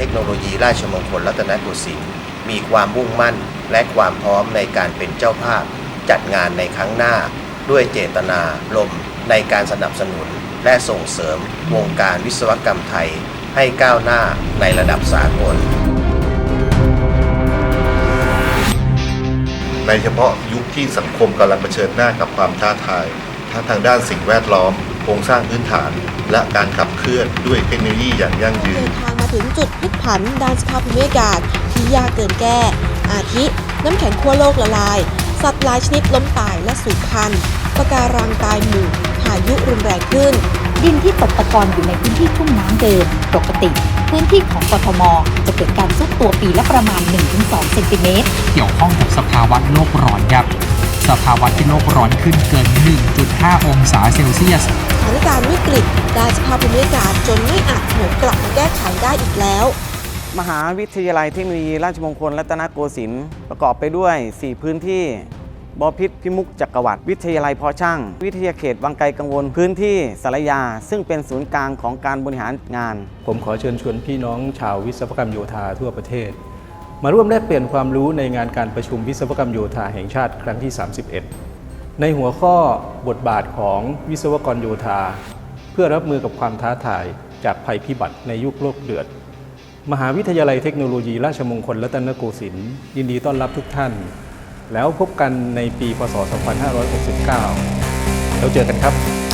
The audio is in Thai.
ทคโนโลยีราชมงคลรัตนโกสินทร์มีความมุ่งมั่นและความพร้อมในการเป็นเจ้าภาพ จัดงานในครั้งหน้า ด้วยเจตนาลมในการสนับสนุน และส่งเสริมวงการวิศวกรรมไทย ให้ก้าวหน้าในระดับสากลในเฉพาะยุคที่สังคมกำลังเผชิญหน้ากับความท้าทาย ทั้งทางด้านสิ่งแวดล้อม โครงสร้างพื้นฐาน และการขับเคลื่อนด้วยเทคโนโลยีอย่างยั่งยืน ถึงจุดพลิกผันด้านสภาพภูมิอากาศที่ยากเกินแก้ อาทิ น้ำแข็งขั้วโลกละลาย สัตว์หลายชนิดล้มตายและสูญพันธุ์ปะการังตายหมู่พายุรุนแรงขึ้น ดินที่ตกตะกอนอยู่ในพื้นที่ชุ่มน้ำเดิมปกติ พื้นที่ของกทม จะเกิดการซุดตัวปีละประมาณ 1-2 เซนติเมตร เกี่ยวข้องกับสภาวะโลกร้อนครับ สภาวะที่โลกร้อนขึ้นเกิน 1.5 องศาเซลเซียสสถานการณ์วิกฤตด้านสภาพภูมิอากาศจนไม่อาจหวนกลับมาแก้ไขได้อีกแล้ว มหาวิทยาลัยเทคโนโลยีราชมงคลรัตนโกสินทร์ประกอบไปด้วย 4 พื้นที่บอพิษพิมุกจักรวรรดิวิทยาลัยเพาะช่าง วิทยาเขตวังไกลกังวลพื้นที่สารยา ซึ่งเป็นศูนย์กลางของการบริหารงาน ผมขอเชิญชวนพี่น้องชาววิศวกรรมโยธาทั่วประเทศ มาร่วมแลกเปลี่ยนความรู้ในงานการประชุมวิศวกรรมโยธาแห่งชาติครั้งที่ 31 ในหัวข้อบทบาทของวิศวกรโยธา เพื่อรับมือกับความท้าทายจากภัยพิบัติในยุคโลกเดือด มหาวิทยาลัยเทคโนโลยีราชมงคลรัตนโกสินทร์ยินดีต้อนรับทุกท่าน แล้วพบกันในปีพศ 2569 แล้วเจอกันครับ